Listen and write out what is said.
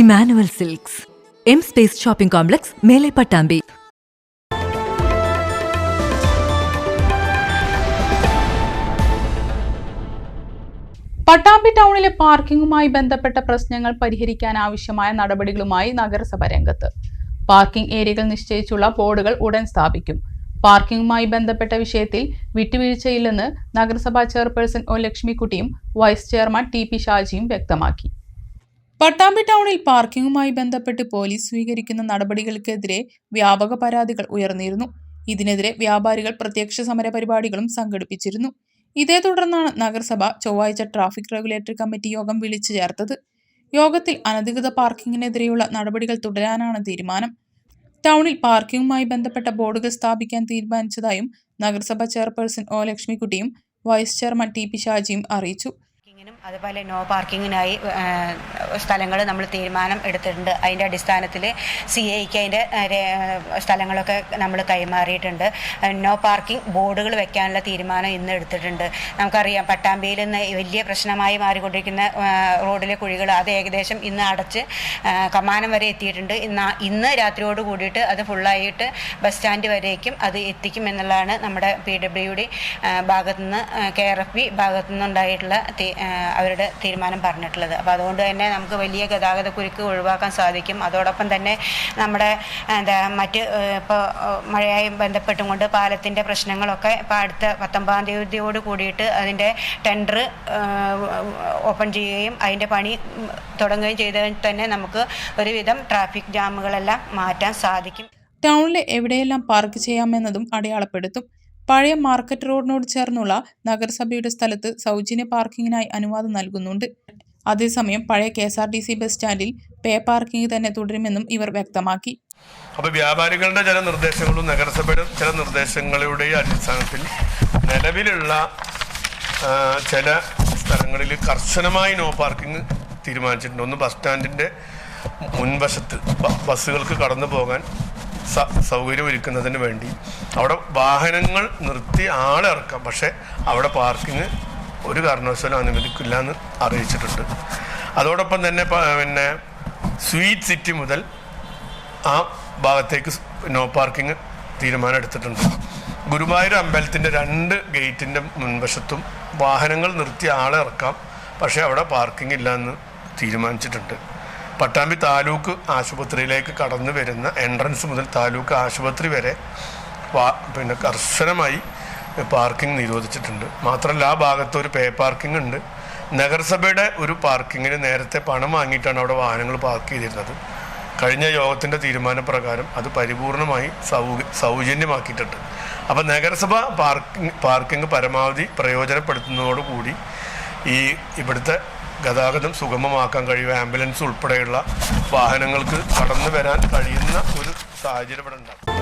Emmanuel silks. M space shopping complex മേലെ പട്ടാമ്പി. പട്ടാമ്പി ടൗണിലെ പാർക്കിംഗുമായി ബന്ധപ്പെട്ട പ്രശ്നങ്ങൾ പരിഹരിക്കാൻ ആവശ്യമായ നടപടികളുമായി നഗരസഭ രംഗത്ത്. പാർക്കിംഗ് ഏരിയകൾ നിശ്ചയിച്ചുള്ള ബോർഡുകൾ ഉടൻ സ്ഥാപിക്കും. പാർക്കിംഗുമായി ബന്ധപ്പെട്ട വിഷയത്തിൽ വിട്ടുവീഴ്ചയില്ലെന്ന് നഗരസഭാ ചെയർപേഴ്സൺ ഒ ലക്ഷ്മിക്കുട്ടിയും വൈസ് ചെയർമാൻ ടി പി ഷാജിയും വ്യക്തമാക്കി. പട്ടാമ്പി ടൗണിൽ പാർക്കിംഗുമായി ബന്ധപ്പെട്ട് പോലീസ് സ്വീകരിക്കുന്ന നടപടികൾക്കെതിരെ വ്യാപക പരാതികൾ ഉയർന്നിരുന്നു. ഇതിനെതിരെ വ്യാപാരികൾ പ്രത്യക്ഷ സമര പരിപാടികളും സംഘടിപ്പിച്ചിരുന്നു. ഇതേ തുടർന്നാണ് നഗരസഭ ചൊവ്വാഴ്ച ട്രാഫിക് റെഗുലേറ്ററി കമ്മിറ്റി യോഗം വിളിച്ചു ചേർത്തത്. യോഗത്തിൽ അനധികൃത പാർക്കിങ്ങിനെതിരെയുള്ള നടപടികൾ തുടരാനാണ് തീരുമാനം. ടൗണിൽ പാർക്കിംഗുമായി ബന്ധപ്പെട്ട ബോർഡുകൾ സ്ഥാപിക്കാൻ തീരുമാനിച്ചതായും നഗരസഭ ചെയർപേഴ്സൺ ഒ ലക്ഷ്മിക്കുട്ടിയും വൈസ് ചെയർമാൻ ടി പി ഷാജിയും അറിയിച്ചു. പാർക്കിങ്ങിനും അതുപോലെ നോ പാർക്കിങ്ങിനായി സ്ഥലങ്ങൾ നമ്മൾ തീരുമാനം എടുത്തിട്ടുണ്ട്. അതിന്റെ അടിസ്ഥാനത്തിൽ സി ഐക്ക് അതിന്റെ സ്ഥലങ്ങളൊക്കെ നമ്മൾ കൈമാറിയിട്ടുണ്ട്. നോ പാർക്കിംഗ് ബോർഡുകൾ വെക്കാനുള്ള തീരുമാനം ഇന്ന് എടുത്തിട്ടുണ്ട്. നമുക്കറിയാം പട്ടാമ്പിയിൽ നിന്ന് വലിയ പ്രശ്നമായി മാറിക്കൊണ്ടിരിക്കുന്ന റോഡിലെ കുഴികൾ അത് ഏകദേശം ഇന്ന് അടച്ച് കമാനം വരെ എത്തിയിട്ടുണ്ട്. ഇന്ന് ഇന്ന് രാത്രിയോട് കൂടിയിട്ട് അത് ഫുള്ളായിട്ട് ബസ് സ്റ്റാൻഡ് വരേക്കും അത് എത്തിക്കും എന്നുള്ളതാണ് നമ്മുടെ പി ഡബ്ല്യു ഡി ഭാഗത്തുനിന്ന് കെ ആർ എഫ് ബി ഭാഗത്തു നിന്നുണ്ടായിട്ടുള്ള തീ- ആ, അവരുടെ തീരുമാനം പറഞ്ഞിട്ടുള്ളത്. അപ്പോൾ അതുകൊണ്ട് തന്നെ നമുക്ക് വലിയ ഗതാഗത കുരുക്ക് ഒഴിവാക്കാൻ സാധിക്കും. അതോടൊപ്പം തന്നെ നമ്മുടെ എന്താ മറ്റ് ഇപ്പോൾ മഴയായി ബന്ധപ്പെട്ടും കൊണ്ട് പാലത്തിന്റെ പ്രശ്നങ്ങളൊക്കെ ഇപ്പോൾ അടുത്ത പത്തൊമ്പതാം തീയതിയോട് കൂടിയിട്ട് അതിന്റെ ടെൻഡർ ഓപ്പൺ ചെയ്യുകയും അതിന്റെ പണി തുടങ്ങുകയും ചെയ്ത തന്നെ നമുക്ക് ഒരുവിധം ട്രാഫിക് ജാമുകളെല്ലാം മാറ്റാൻ സാധിക്കും. ടൗണിൽ എവിടെയെല്ലാം പാർക്ക് ചെയ്യാമെന്നതും അടയാളപ്പെടുത്തും. പഴയ മാർക്കറ്റ് റോഡിനോട് ചേർന്നുള്ള നഗരസഭയുടെ സ്ഥലത്ത് സൗജന്യ പാർക്കിങ്ങിനായി അനുവാദം നൽകുന്നുണ്ട്. അതേസമയം പഴയ K S R T C bus സ്റ്റാൻഡിൽ പേ പാർക്കിംഗ് തന്നെ തുടരുമെന്നും ഇവർ വ്യക്തമാക്കി. അപ്പോൾ വ്യാപാരികളുടെ ചില നിർദ്ദേശങ്ങളും നഗരസഭയുടെ ചില നിർദ്ദേശങ്ങളുടെ അടിസ്ഥാനത്തിൽ നിലവിലുള്ള ചില സ്ഥലങ്ങളിൽ കർശനമായി നോ പാർക്കിംഗ് തീരുമാനിച്ചിട്ടുണ്ട്. ഒന്ന് ബസ് സ്റ്റാൻഡിന്റെ മുൻവശത്ത് ബസ്സുകൾക്ക് കടന്നു പോകാൻ സൗകര്യമൊരുക്കുന്നതിന് വേണ്ടി അവിടെ വാഹനങ്ങൾ നിർത്തി ആളെ ഇറക്കാം. പക്ഷേ അവിടെ പാർക്കിങ് ഒരു കാരണവശാലും അനുവദിക്കില്ല എന്ന് അറിയിച്ചിട്ടുണ്ട്. അതോടൊപ്പം തന്നെ പിന്നെ സ്വീറ്റ് സിറ്റി മുതൽ ആ ഭാഗത്തേക്ക് നോ പാർക്കിംഗ് തീരുമാനം എടുത്തിട്ടുണ്ട്. ഗുരുവായൂർ അമ്പലത്തിന്റെ രണ്ട് ഗേറ്റിന്റെ മുൻവശത്തും വാഹനങ്ങൾ നിർത്തി ആളെ ഇറക്കാം. പക്ഷേ അവിടെ പാർക്കിംഗ് ഇല്ല എന്ന് തീരുമാനിച്ചിട്ടുണ്ട്. പട്ടാമ്പി താലൂക്ക് ആശുപത്രിയിലേക്ക് കടന്നു വരുന്ന എൻട്രൻസ് മുതൽ താലൂക്ക് ആശുപത്രി വരെ പിന്നെ കർശനമായി പാർക്കിംഗ് നിരോധിച്ചിട്ടുണ്ട്. മാത്രമല്ല ആ ഭാഗത്ത് ഒരു പേ പാർക്കിംഗ് ഉണ്ട്. നഗരസഭയുടെ ഒരു പാർക്കിങ്ങിന് നേരത്തെ പണം വാങ്ങിയിട്ടാണ് അവിടെ വാഹനങ്ങൾ പാർക്ക് ചെയ്തിരുന്നത്. കഴിഞ്ഞ യോഗത്തിന്റെ തീരുമാനപ്രകാരം അത് പരിപൂർണമായി സൗ സൗജന്യമാക്കിയിട്ടുണ്ട്. അപ്പോൾ നഗരസഭ പാർക്കിംഗ് പാർക്കിംഗ് പരമാവധി പ്രയോജനപ്പെടുത്തുന്നതോടുകൂടി ഈ ഇവിടുത്തെ ഗതാഗതം സുഗമമാക്കാൻ കഴിയും ആംബുലൻസ് ഉൾപ്പെടെയുള്ള വാഹനങ്ങൾക്ക് കടന്നു വരാൻ കഴിയുന്ന ഒരു സാഹചര്യം ഇവിടെ ഉണ്ടാകും.